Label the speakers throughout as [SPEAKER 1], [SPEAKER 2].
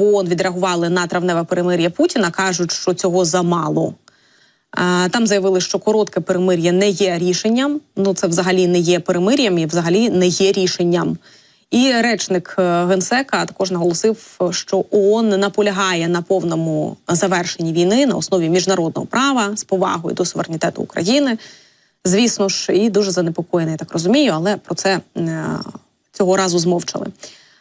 [SPEAKER 1] ООН відреагували на травневе перемир'я Путіна, кажуть, що цього замало. Там заявили, що коротке перемир'я не є рішенням. Ну це взагалі не є перемир'ям і взагалі не є рішенням. І речник е, генсека також наголосив, що ООН наполягає на повному завершенні війни на основі міжнародного права з повагою до суверенітету України. Звісно ж, і дуже занепокоєний, я так розумію, але про це е, цього разу змовчали.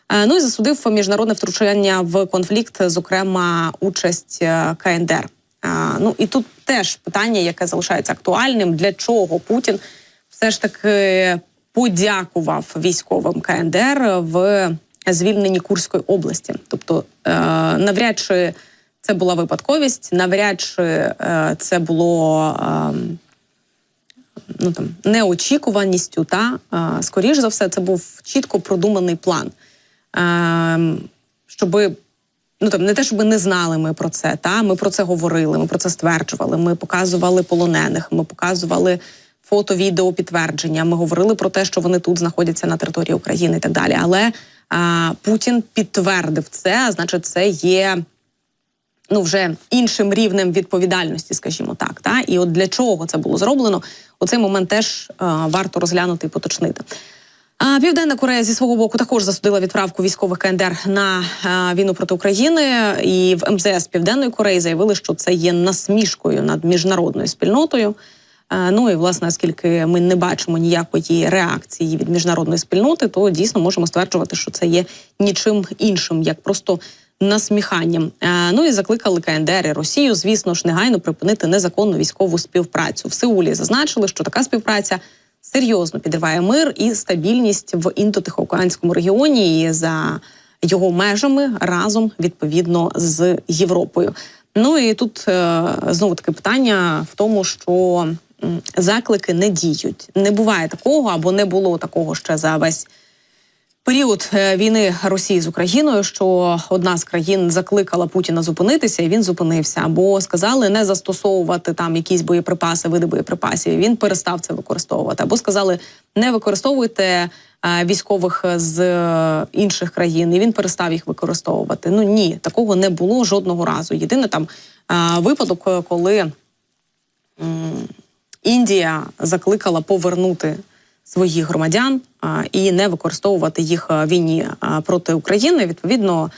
[SPEAKER 1] Е, Ну і засудив міжнародне втручання в конфлікт, зокрема участь е, КНДР. Е, Ну і тут теж питання, яке залишається актуальним: для чого Путін все ж таки подякував військовим КНДР в звільненні Курської області. Тобто, навряд чи це була випадковість, навряд чи це було. ем, ну там неочікуваністю, та скоріш за все, це був чітко продуманий план. Е, щоби ну там не те, щоб не знали ми про це. Та ми про це говорили, ми про це стверджували. Ми показували полонених, ми показували фото, відео підтвердження. Ми говорили про те, що вони тут знаходяться на території України і так далі. Але е, Путін підтвердив це, а значить, це є ну вже іншим рівнем відповідальності, скажімо так. Та і от для чого це було зроблено, у цей момент теж е, варто розглянути і поточнити. А Південна Корея зі свого боку також засудила відправку військових КНДР на війну проти України. І в МЗС Південної Кореї заявили, що це є насмішкою над міжнародною спільнотою. Ну і власне, оскільки ми не бачимо ніякої реакції від міжнародної спільноти, то дійсно можемо стверджувати, що це є нічим іншим, як просто насміханням. Ну і закликали КНДР і Росію, звісно ж, негайно припинити незаконну військову співпрацю. В Сеулі зазначили, що така співпраця серйозно підриває мир і стабільність в індотихоокеанському регіоні і за його межами разом відповідно з Європою. Ну і тут е, знову таке питання в тому, що заклики не діють. Не буває такого або не було такого ще за весь період е, війни Росії з Україною, що одна з країн закликала Путіна зупинитися, і він зупинився, або сказали не застосовувати там якісь боєприпаси, види боєприпасів. і Він перестав це використовувати, або сказали не використовуйте е, військових з е, інших країн, і він перестав їх використовувати. Ну ні, такого не було жодного разу. Єдине там випадок, коли Індія закликала повернути своїх громадян і не використовувати їх в війні проти України. Відповідно,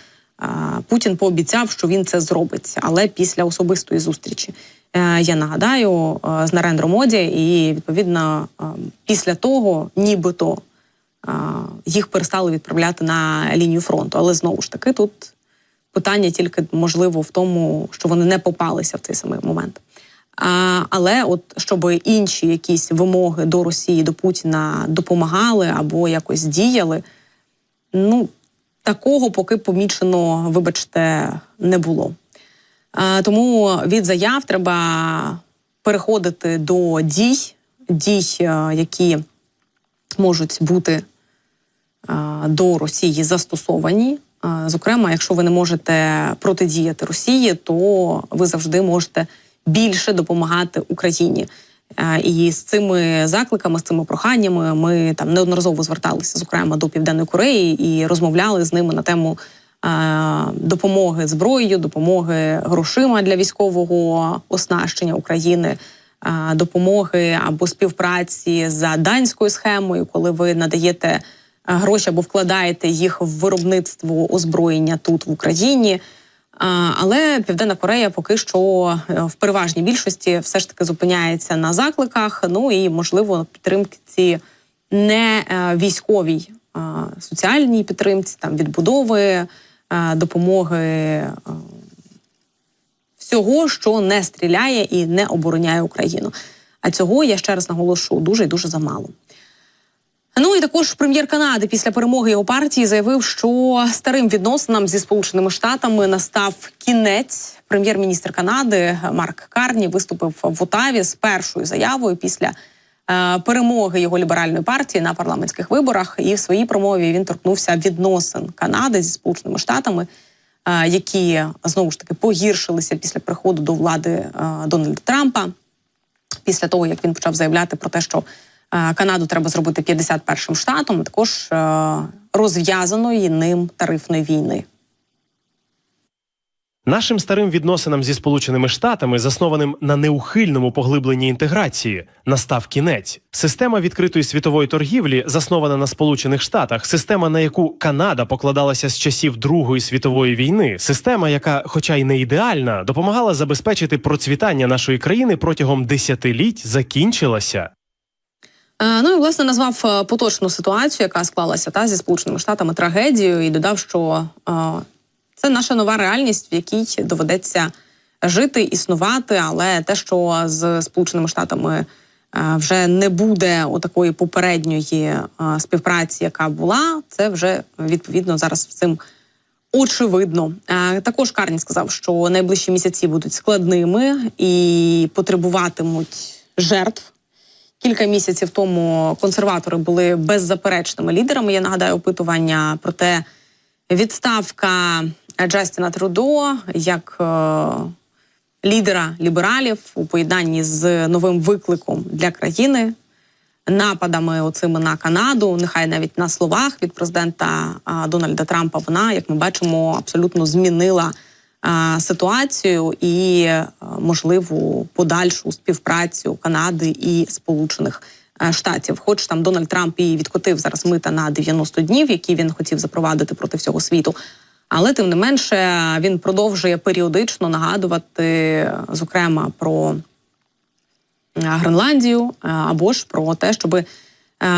[SPEAKER 1] Путін пообіцяв, що він це зробить, але після особистої зустрічі. Е, Я нагадаю з Нарендром Моді, і відповідно після того, нібито їх перестали відправляти на лінію фронту. Але знову ж таки, тут питання тільки можливо в тому, що вони не попалися в цей самий момент. А, але от щоб інші якісь вимоги до Росії, до Путіна допомагали або якось діяли, ну такого поки помічено, вибачте, не було. А, тому від заяв треба переходити до дій, дій, е, які можуть бути е, до Росії застосовані. Е, Зокрема, якщо ви не можете протидіяти Росії, то ви завжди можете більше допомагати Україні. Е, І з цими закликами, з цими проханнями, ми там неодноразово зверталися, зокрема до Південної Кореї, і розмовляли з ними на тему е, допомоги зброєю, допомоги грошима для військового оснащення України. е, Допомоги або співпраці за данською схемою, коли ви надаєте гроші або вкладаєте їх в виробництво озброєння тут в Україні. Але Південна Корея поки що е, в переважній більшості все ж таки зупиняється на закликах. Ну і можливо підтримці не е, військовій, соціальній підтримці, там відбудови, е, допомоги всього, що не стріляє і не обороняє Україну. А цього я ще раз наголошу дуже і дуже замало. І також прем'єр Канади після перемоги його партії заявив, що старим відносинам зі сполученими штатами настав кінець. Прем'єр-міністр Канади Марк Карні виступив в Отаві з першою заявою після е, перемоги його ліберальної партії на парламентських виборах. І в своїй промові він торкнувся відносин Канади зі сполученими штатами, е, які знову ж таки погіршилися після приходу до влади е, Дональда Трампа. Після того як він почав заявляти про те, що Канаду треба зробити 51-м штатом, також е, розв'язаної ним тарифної війни.
[SPEAKER 2] Нашим старим відносинам зі Сполученими Штатами, заснованим на неухильному поглибленні інтеграції, настав кінець. Система відкритої світової торгівлі, заснована на Сполучених Штатах, система, на яку Канада покладалася з часів Другої світової війни, система, яка, хоча й не ідеальна, допомагала забезпечити процвітання нашої країни протягом десятиліть, закінчилася.
[SPEAKER 1] Е, Ну і власне назвав е, поточну ситуацію, яка склалася та зі сполученими штатами трагедією, і додав, що е, це наша нова реальність, в якій доведеться жити, існувати. Але те, що з сполученими штатами вже не буде отакої попередньої співпраці, яка була, це вже відповідно зараз цим. Очевидно, також Карні сказав, що найближчі місяці будуть складними і потребуватимуть жертв. Кілька місяців тому консерватори були беззаперечними лідерами. Я нагадаю опитування про те, відставка Джастіна Трудо як е, лідера лібералів у поєднанні з новим викликом для країни, нападами оцими на Канаду, нехай навіть на словах від президента Дональда Трампа. Вона, як ми бачимо, абсолютно змінила ситуацію і можливу подальшу співпрацю Канади і Сполучених Штатів. Хоч там Дональд Трамп і відкотив зараз мита на 90 днів, які він хотів запровадити проти всього світу. Але тим не менше він продовжує періодично нагадувати, зокрема, про е, Гренландію е, або ж про те, щоб е,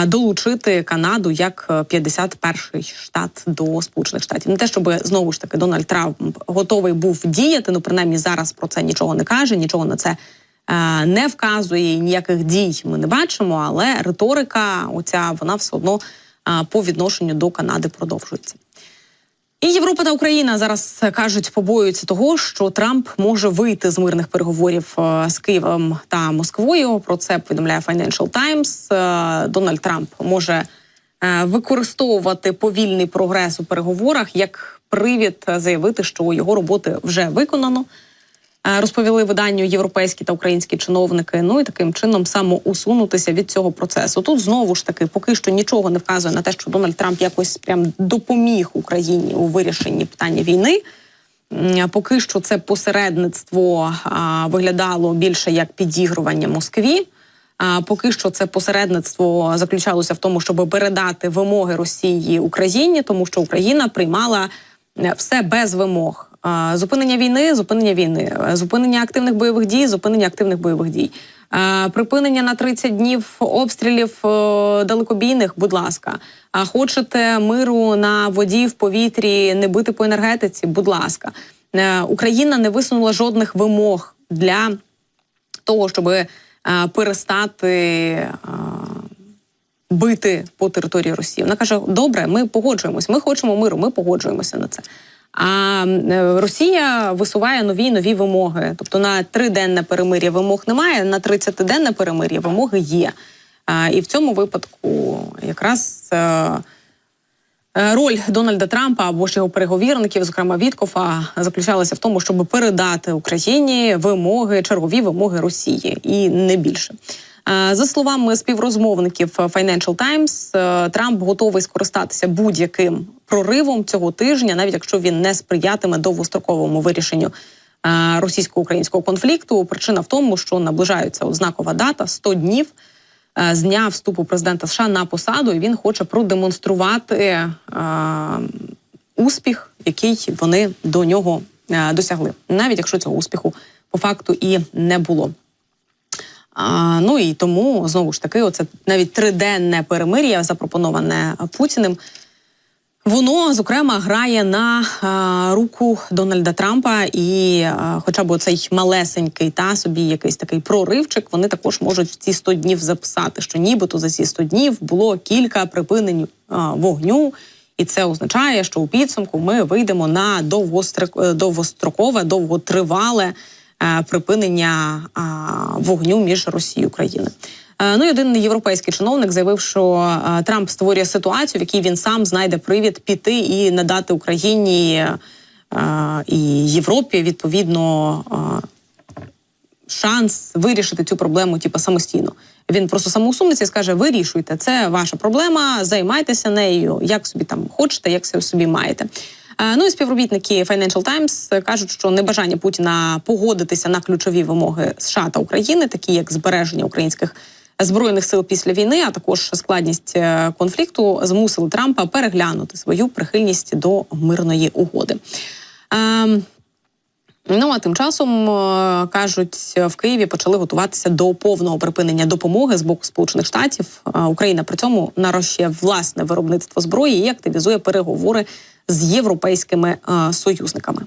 [SPEAKER 1] долучити Канаду як е, 51-й штат до Сполучених Штатів. Не те, щоб знову ж таки Дональд Трамп готовий був діяти. Ну принаймні зараз про це нічого не каже, нічого на це е, не вказує. Ніяких дій ми не бачимо. Але риторика, оця вона все одно е, по відношенню до Канади продовжується. І Європа та Україна зараз кажуть, побоюються того, що Трамп може вийти з мирних переговорів е, з Києвом та Москвою. Про це повідомляє Financial Times. Е, Дональд Трамп може е, використовувати повільний прогрес у переговорах як привід заявити, що його роботи вже виконано. Е, Розповіли виданню європейські та українські чиновники. Ну і таким чином самоусунутися від цього процесу. Тут знову ж таки поки що нічого не вказує на те, що Дональд Трамп якось прям допоміг Україні у вирішенні питання війни. Поки що це посередництво а, виглядало більше як підігрування Москві. А поки що це посередництво заключалося в тому, щоб передати вимоги Росії Україні, тому що Україна приймала е, все без вимог. Зупинення війни, зупинення війни, е, зупинення активних бойових дій, зупинення активних бойових дій. Е, Припинення на 30 днів обстрілів е, далекобійних, будь ласка. А хочете миру на воді в повітрі, не бити по енергетиці, будь ласка. Україна не висунула жодних вимог для того, щоб перестати бити по території Росії. Вона каже: добре, ми погоджуємось, ми хочемо миру, ми погоджуємося на це. А е, Росія висуває нові нові вимоги. Тобто на триденне перемир'я вимог немає, на 30-денне перемир'я вимоги є. І в цьому випадку якраз. е, Е, Роль Дональда Трампа або ж його переговірників, зокрема Віткофа, заключалася в тому, щоб передати Україні вимоги, чергові вимоги Росії, і не більше. Е, За словами співрозмовників Financial Times, е, Трамп готовий скористатися будь-яким проривом цього тижня, навіть якщо він не сприятиме довгостроковому вирішенню е, російсько-українського конфлікту. Причина в тому, що наближається от знакова дата 100 днів з дня вступу президента США на посаду, і він хоче продемонструвати успіх, який вони до нього досягли, навіть якщо цього успіху по факту і не було. Ну і тому знову ж таки, оце навіть триденне перемир'я, запропоноване Путіним. Воно зокрема грає на а, руку Дональда Трампа, і а, хоча б цей малесенький та собі якийсь такий проривчик, вони також можуть в ці 100 днів записати, що нібито за ці 100 днів було кілька припинень а, вогню, і це означає, що у підсумку ми вийдемо на довгострокове, довготривале припинення вогню між Росією і Україною. Е, Ну і один європейський чиновник заявив, що е, Трамп створює ситуацію, в якій він сам знайде привід піти і надати Україні е, і Європі відповідно е, шанс вирішити цю проблему, типу, самостійно. Він просто самоусунеться і скаже: вирішуйте, це ваша проблема, займайтеся нею, як собі там хочете, як собі маєте. Е, Ну і співробітники Financial Times кажуть, що небажання Путіна погодитися на ключові вимоги США та України, такі як збереження українських збройних сил після війни, а також складність е, конфлікту, змусили Трампа переглянути свою прихильність до мирної угоди. Ну а тим часом е, кажуть, в Києві почали готуватися до повного припинення допомоги з боку Сполучених Штатів. Е, Україна при цьому нарощує власне виробництво зброї і активізує переговори з європейськими е, союзниками.